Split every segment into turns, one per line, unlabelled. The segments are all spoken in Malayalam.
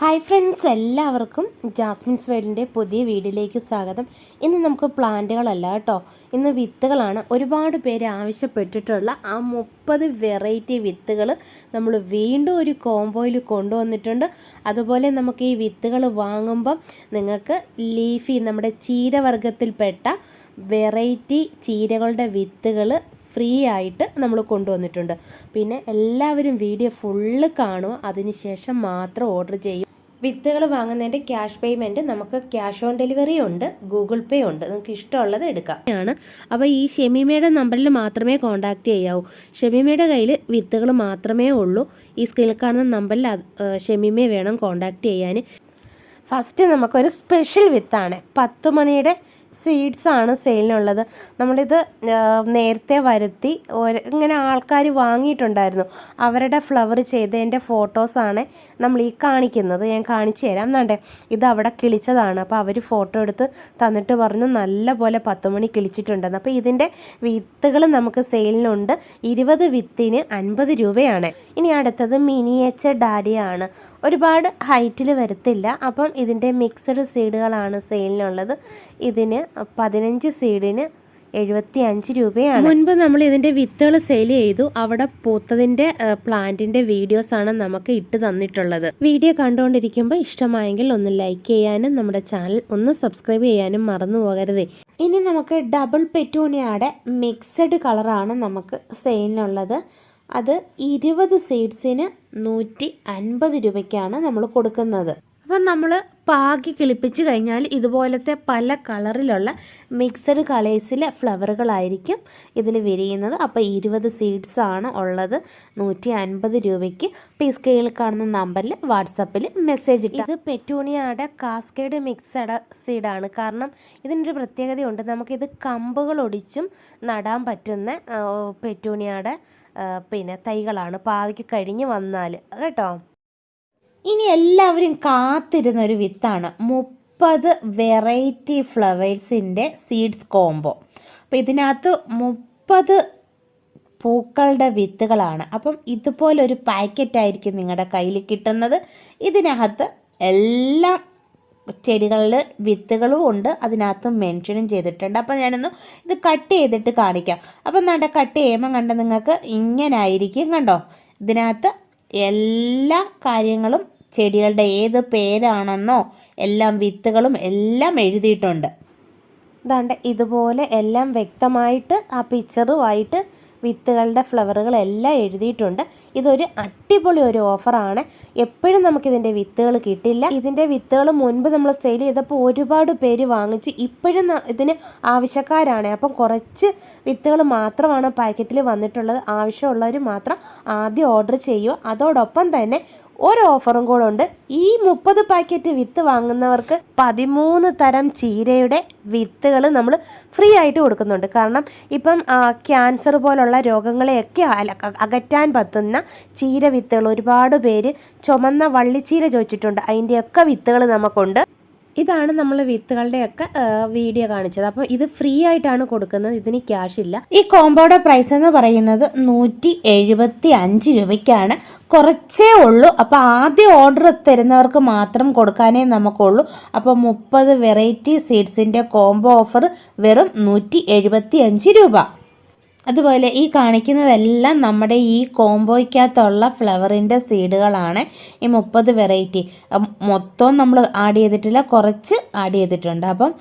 ഹായ് ഫ്രണ്ട്സ് എല്ലാവർക്കും ജാസ്മിൻസ് വേൾഡിന്റെ പുതിയ വീഡിയോയിലേക്ക് സ്വാഗതം. ഇന്ന് നമുക്ക് പ്ലാന്റുകളല്ല കേട്ടോ. ഇന്ന് വിത്തുകളാണ്. ഒരുപാട് പേര് ആവശ്യപ്പെട്ടിട്ടുള്ള ആ മുപ്പത് വെറൈറ്റി വിത്തുകൾ നമ്മൾ വീണ്ടും ഒരു കോംബോയിൽ കൊണ്ടുവന്നിട്ടുണ്ട്. അതുപോലെ നമുക്ക് ഈ വിത്തുകൾ വാങ്ങുമ്പം നിങ്ങൾക്ക് ലീഫി നമ്മുടെ ചീരവർഗത്തിൽപ്പെട്ട വെറൈറ്റി ചീരകളുടെ വിത്തുകൾ ഫ്രീ ആയിട്ട് നമ്മൾ കൊണ്ടുവന്നിട്ടുണ്ട്. പിന്നെ എല്ലാവരും വീഡിയോ ഫുള്ള് കാണുക. അതിനുശേഷം മാത്രം ഓർഡർ ചെയ്യും വിത്തുകൾ വാങ്ങുന്നതിന്റെ ക്യാഷ് പേയ്മെന്റ് നമുക്ക് ക്യാഷ് ഓൺ ഡെലിവറി ഉണ്ട് ഗൂഗിൾ പേ ഉണ്ട്. നിങ്ങൾക്ക് ഇഷ്ടമുള്ളത് എടുക്കാം. ആണ്. അപ്പോൾ ഈ ഷെമീമയുടെ നമ്പറിൽ മാത്രമേ കോൺടാക്റ്റ് ചെയ്യാവൂ. ഷെമീമയുടെ കയ്യിൽ വിത്തുകൾ മാത്രമേ ഉള്ളൂ. ഈ സ്ക്രീനിൽ കാണുന്ന നമ്പറിൽ ഷെമീമയെ വേണം കോൺടാക്റ്റ് ചെയ്യാൻ. ഫസ്റ്റ് നമുക്കൊരു സ്പെഷ്യൽ വിത്താണ്. പത്ത് മണിയുടെ സീഡ്സ് ആണ് സെയിലിനുള്ളത്. നമ്മളിത് നേരത്തെ വരുത്തി ഇങ്ങനെ ആൾക്കാർ വാങ്ങിയിട്ടുണ്ടായിരുന്നു. അവരുടെ ഫ്ലവർ ചെയ്തതിന്റെ ഫോട്ടോസാണ് നമ്മൾ ഈ കാണിക്കുന്നത്. ഞാൻ കാണിച്ചു തരാം. എന്നാണ്ടേ ഇത് അവിടെ കിളിച്ചതാണ്. അപ്പോൾ അവർ ഫോട്ടോ എടുത്ത് തന്നിട്ട് പറഞ്ഞു നല്ല പോലെ പത്ത് മണി കിളിച്ചിട്ടുണ്ടെന്ന്. അപ്പോൾ ഇതിന്റെ വിത്തുകൾ നമുക്ക് സെയിലിനുണ്ട്. ഇരുപത് വിത്തിന് അൻപത് രൂപയാണ്. ഇനി അടുത്തത് മിനിയേച്ചർ ഡാഡിയാണ്. ഒരുപാട് ഹൈറ്റിൽ വരത്തില്ല. അപ്പം ഇതിന്റെ മിക്സഡ് സീഡുകളാണ് സെയിലിനുള്ളത്. ഇതിന് പതിനഞ്ച് സീഡിന് എഴുപത്തി അഞ്ച് രൂപയാണ്. മുൻപ് നമ്മൾ ഇതിന്റെ വിത്തുകൾ സെയിൽ ചെയ്തു. അവിടെ പൂത്തതിന്റെ പ്ലാന്റിന്റെ വീഡിയോസാണ് നമുക്ക് ഇട്ട് തന്നിട്ടുള്ളത്. വീഡിയോ കണ്ടുകൊണ്ടിരിക്കുമ്പോൾ ഇഷ്ടമായെങ്കിൽ ഒന്ന് ലൈക്ക് ചെയ്യാനും നമ്മുടെ ചാനൽ ഒന്ന് സബ്സ്ക്രൈബ് ചെയ്യാനും മറന്നു പോകരുതേ. ഇനി നമുക്ക് ഡബിൾ പെറ്റൂണിയയുടെ മിക്സഡ് കളറാണ് നമുക്ക് സെയിലിനുള്ളത് അത് ഇരുപത് സീഡ്സിന് നൂറ്റി അൻപത് രൂപയ്ക്കാണ് നമ്മൾ കൊടുക്കുന്നത്. അപ്പം നമ്മൾ പാകി കിളിപ്പിച്ച് കഴിഞ്ഞാൽ ഇതുപോലത്തെ പല കളറിലുള്ള മിക്സഡ് കളേഴ്സിലെ ഫ്ലവറുകളായിരിക്കും ഇതിൽ വിരിയുന്നത്. അപ്പോൾ ഇരുപത് സീഡ്സ് ആണ് ഉള്ളത്. നൂറ്റി അൻപത് രൂപയ്ക്ക് ഈ സ്കെയിൽ കാണുന്ന നമ്പറിൽ വാട്സപ്പിൽ മെസ്സേജ് ഇത് പെറ്റൂണിയയുടെ കാസ്കേഡ് മിക്സഡ് സീഡാണ് കാരണം ഇതിനൊരു പ്രത്യേകതയുണ്ട്. നമുക്കിത് കമ്പുകൾ ഒടിച്ചും നടാൻ പറ്റുന്ന പെറ്റൂണിയയുടെ പിന്നെ തൈകളാണ്. പാവയ്ക്ക് കഴിഞ്ഞ് വന്നാൽ. കേട്ടോ? ഇനി എല്ലാവരും കാത്തിരുന്ന ഒരു വിത്താണ് മുപ്പത് വെറൈറ്റി ഫ്ലവേഴ്സിന്റെ സീഡ്സ് കോംബോ അപ്പോൾ ഇതിനകത്ത് മുപ്പത് പൂക്കളുടെ വിത്തുകളാണ്. അപ്പം ഇതുപോലൊരു പാക്കറ്റായിരിക്കും നിങ്ങളുടെ കയ്യിൽ കിട്ടുന്നത്. ഇതിനകത്ത് എല്ലാ ചെടികളിൽ വിത്തുകളും ഉണ്ട്. അതിനകത്ത് മെൻഷനും ചെയ്തിട്ടുണ്ട്. അപ്പം ഞാനൊന്ന് ഇത് കട്ട് ചെയ്തിട്ട് കാണിക്കാം. അപ്പം നട കട്ട് ചെയ്യുമ്പോൾ കണ്ട നിങ്ങൾക്ക് ഇങ്ങനെ ആയിരിക്കും കണ്ടോ? ഇതിനകത്ത് എല്ലാ കാര്യങ്ങളും ചെടികളുടെ ഏത് പേരാണെന്നോ എല്ലാം വിത്തുകളും എല്ലാം എഴുതിയിട്ടുണ്ട്. ദാണ്ട് ഇതുപോലെ എല്ലാം വ്യക്തമായിട്ട് ആ പിക്ചറുമായിട്ട് വിത്തുകളുടെ ഫ്ലവറുകളെല്ലാം എഴുതിയിട്ടുണ്ട്. ഇതൊരു അടിപൊളി ഒരു ഓഫറാണ്. എപ്പോഴും നമുക്കിതിന്റെ വിത്തുകൾ കിട്ടില്ല. ഇതിന്റെ വിത്തുകൾ മുൻപ് നമ്മൾ സെയിൽ ചെയ്തപ്പോൾ ഒരുപാട് പേര് വാങ്ങിച്ച് ഇപ്പോഴും ഇതിന് ആവശ്യക്കാരാണ്. അപ്പം കുറച്ച് വിത്തുകൾ മാത്രമാണ് പാക്കറ്റിൽ വന്നിട്ടുള്ളത്. ആവശ്യമുള്ളവർ മാത്രം ആദ്യം ഓർഡർ ചെയ്യുക. അതോടൊപ്പം തന്നെ ഒരു ഓഫറും കൂടെ ഉണ്ട്. ഈ മുപ്പത് പാക്കറ്റ് വിത്ത് വാങ്ങുന്നവർക്ക് പതിമൂന്ന് തരം ചീരയുടെ വിത്തുകൾ നമ്മൾ ഫ്രീ ആയിട്ട് കൊടുക്കുന്നുണ്ട്. കാരണം ഇപ്പം ക്യാൻസർ പോലുള്ള രോഗങ്ങളെയൊക്കെ അകറ്റാൻ പറ്റുന്ന ചീര വിത്തുകൾ ഒരുപാട് പേര് ചുമന്ന വള്ളിച്ചീര ചോദിച്ചിട്ടുണ്ട്. അതിന്റെയൊക്കെ വിത്തുകൾ നമുക്കുണ്ട്. ഇതാണ് നമ്മൾ വിത്തുകളുടെയൊക്കെ വീഡിയോ കാണിച്ചത്. അപ്പോൾ ഇത് ഫ്രീ ആയിട്ടാണ് കൊടുക്കുന്നത് ഇതിന് ക്യാഷ് ഇല്ല. ഈ കോമ്പോയുടെ പ്രൈസ് എന്ന് പറയുന്നത് നൂറ്റി എഴുപത്തി അഞ്ച് രൂപയ്ക്കാണ്. കുറച്ചേ ഉള്ളൂ. അപ്പോൾ ആദ്യം ഓർഡർ തരുന്നവർക്ക് മാത്രം കൊടുക്കാനേ നമുക്കുള്ളൂ. അപ്പോൾ മുപ്പത് വെറൈറ്റി സീഡ്സിന്റെ കോംബോ ഓഫർ വെറും നൂറ്റി എഴുപത്തി അഞ്ച് രൂപ. അതുപോലെ ഈ കാണിക്കുന്നതെല്ലാം നമ്മുടെ ഈ കോംബോയ്ക്കകത്തുള്ള ഫ്ലവറിന്റെ സീഡുകളാണ്. ഈ മുപ്പത് വെറൈറ്റി. മൊത്തം നമ്മൾ ആഡ് ചെയ്തിട്ടില്ല കുറച്ച് ആഡ് ചെയ്തിട്ടുണ്ട്. അപ്പം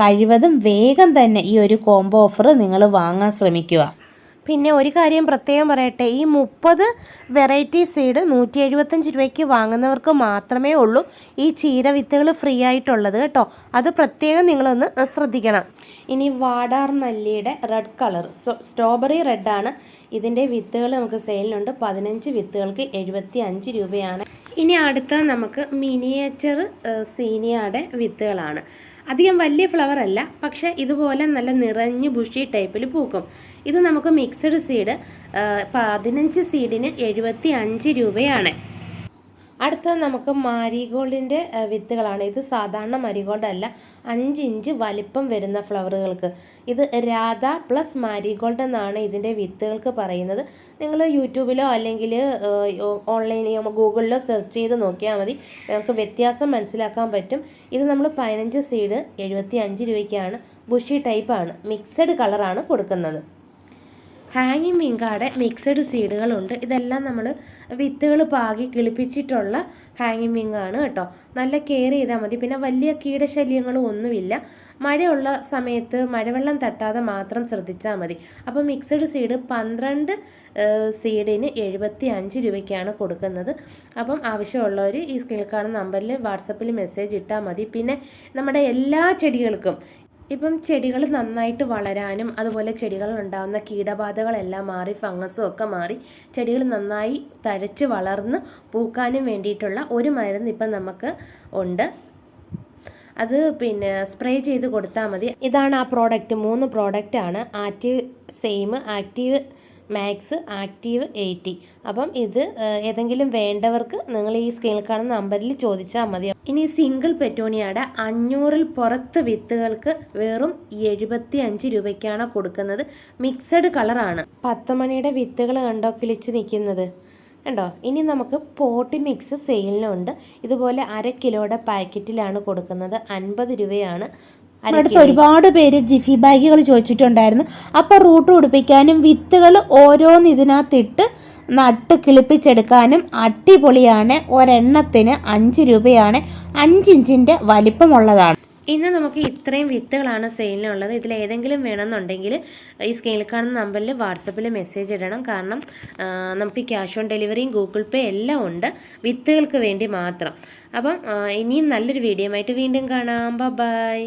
കഴിവതും വേഗം തന്നെ ഈ ഒരു കോംബോ ഓഫർ നിങ്ങൾ വാങ്ങാൻ ശ്രമിക്കുക. പിന്നെ ഒരു കാര്യം പ്രത്യേകം പറയട്ടെ. ഈ മുപ്പത് വെറൈറ്റി സീഡ് നൂറ്റി എഴുപത്തഞ്ച് രൂപയ്ക്ക് വാങ്ങുന്നവർക്ക് മാത്രമേ ഉള്ളൂ ഈ ചീര വിത്തുകൾ ഫ്രീ ആയിട്ടുള്ളത് കേട്ടോ. അത് പ്രത്യേകം നിങ്ങളൊന്ന് ശ്രദ്ധിക്കണം. ഇനി വാടാർ മല്ലിയുടെ റെഡ് കളർ സ്ട്രോബെറി റെഡാണ് ഇതിന്റെ വിത്തുകൾ നമുക്ക് സെയിലിനുണ്ട് പതിനഞ്ച് വിത്തുകൾക്ക് എഴുപത്തി അഞ്ച് രൂപയാണ്. ഇനി അടുത്ത നമുക്ക് മിനിയേച്ചർ സീനിയയുടെ വിത്തുകളാണ്. അധികം വലിയ ഫ്ലവർ അല്ല പക്ഷേ ഇതുപോലെ നല്ല നിറഞ്ഞ് ബുഷി ടൈപ്പിൽ പൂക്കും. ഇത് നമുക്ക് മിക്സഡ് സീഡ് പതിനഞ്ച് സീഡിന് എഴുപത്തി അഞ്ച് രൂപയാണ്. അടുത്തത് നമുക്ക് മാരിഗോൾഡിന്റെ വിത്തുകളാണ്. ഇത് സാധാരണ മാരിഗോൾഡ് അല്ല. അഞ്ച് ഇഞ്ച് വലിപ്പം വരുന്ന ഫ്ലവറുകൾക്ക്. ഇത് രാധ പ്ലസ് മാരിഗോൾഡ് എന്നാണ് ഇതിന്റെ വിത്തുകൾക്ക് പറയുന്നത്. നിങ്ങൾ യൂട്യൂബിലോ അല്ലെങ്കിൽ ഓൺലൈനിലോ ഗൂഗിളിലോ സെർച്ച് ചെയ്ത് നോക്കിയാൽ മതി. നമുക്ക് വ്യത്യാസം മനസ്സിലാക്കാൻ പറ്റും. ഇത് നമ്മൾ പതിനഞ്ച് സീഡ് എഴുപത്തി അഞ്ച് രൂപയ്ക്കാണ്. ബുഷി ടൈപ്പാണ്. മിക്സഡ് കളറാണ് കൊടുക്കുന്നത്. ഹാങ്ങിങ് മീൻകാടെ മിക്സഡ് സീഡുകളുണ്ട്. ഇതെല്ലാം നമ്മൾ വിത്തുകൾ പാകി കിളിപ്പിച്ചിട്ടുള്ള ഹാങ്ങിങ് മീങ്ങാണ് കേട്ടോ. നല്ല കെയർ ചെയ്താൽ മതി. പിന്നെ വലിയ കീടശല്യങ്ങളും ഒന്നുമില്ല. മഴയുള്ള സമയത്ത് മഴവെള്ളം തട്ടാതെ മാത്രം ശ്രദ്ധിച്ചാൽ മതി. അപ്പോൾ മിക്സഡ് സീഡ് പന്ത്രണ്ട് സീഡിന് എഴുപത്തി അഞ്ച് രൂപയ്ക്കാണ് കൊടുക്കുന്നത്. അപ്പം ആവശ്യമുള്ളവർ ഈ സ്കിൽ കാണുന്ന നമ്പറിൽ വാട്സപ്പിൽ മെസ്സേജ് ഇട്ടാൽ മതി. പിന്നെ നമ്മുടെ എല്ലാ ചെടികൾക്കും ഇപ്പം ചെടികൾ നന്നായിട്ട് വളരാനും അതുപോലെ ചെടികളിൽ ഉണ്ടാകുന്ന കീടബാധകളെല്ലാം മാറി ഫംഗസും ഒക്കെ മാറി ചെടികൾ നന്നായി തഴച്ച് വളർന്ന് പൂക്കാനും വേണ്ടിയിട്ടുള്ള ഒരു മരുന്ന് ഇപ്പം നമുക്ക് ഉണ്ട്. അത് പിന്നെ സ്പ്രേ ചെയ്ത് കൊടുത്താൽ മതി. ഇതാണ് ആ പ്രോഡക്റ്റ്. മൂന്ന് പ്രോഡക്റ്റാണ്. Active same active max active eighty അപ്പം ഇത് ഏതെങ്കിലും വേണ്ടവർക്ക് നിങ്ങൾ ഈ സ്ക്രീനിൽ കാണുന്ന നമ്പറിൽ ചോദിച്ചാൽ മതി. ഇനി സിംഗിൾ പെറ്റോണിയയുടെ അഞ്ഞൂറിൽ പുറത്ത് വിത്തുകൾക്ക് വെറും എഴുപത്തി അഞ്ച് രൂപയ്ക്കാണ് കൊടുക്കുന്നത്. മിക്സഡ് കളറാണ് പത്ത് മണിയുടെ വിത്തുകൾ കണ്ടോ? കിളിച്ച് നിൽക്കുന്നത്. കണ്ടോ? ഇനി നമുക്ക് പോട്ടി മിക്സ് സെയിലിനുണ്ട് ഇതുപോലെ അര കിലോയുടെ പാക്കറ്റിലാണ് കൊടുക്കുന്നത്. അൻപത് രൂപയാണ്.
അടുത്ത് ഒരുപാട് പേര് ജിഫി ബാഗുകൾ ചോദിച്ചിട്ടുണ്ടായിരുന്നു. അപ്പോൾ റൂട്ട് പിടിപ്പിക്കാനും വിത്തുകൾ ഓരോന്ന് ഇതിനകത്തിട്ട് നട്ട് കിളിപ്പിച്ചെടുക്കാനും അടിപൊളിയാണ്. ഒരെണ്ണത്തിന് അഞ്ച് രൂപയാണ്. അഞ്ച് ഇഞ്ചിന്റെ വലിപ്പമുള്ളതാണ്.
ഇന്ന് നമുക്ക് ഇത്രയും വിത്തുകളാണ് സെയിലിനുള്ളത്. ഇതിൽ ഏതെങ്കിലും വേണമെന്നുണ്ടെങ്കിൽ ഈ സ്കെയിൽ കാണുന്ന നമ്പറിൽ വാട്സപ്പിൽ മെസ്സേജ് ഇടണം. കാരണം നമുക്ക് ക്യാഷ് ഓൺ ഡെലിവറിയും ഗൂഗിൾ പേ എല്ലാം ഉണ്ട്. വിത്തുകൾക്ക് വേണ്ടി മാത്രം. അപ്പം ഇനിയും നല്ലൊരു വീഡിയോ ആയിട്ട് വീണ്ടും കാണാം. ബൈ.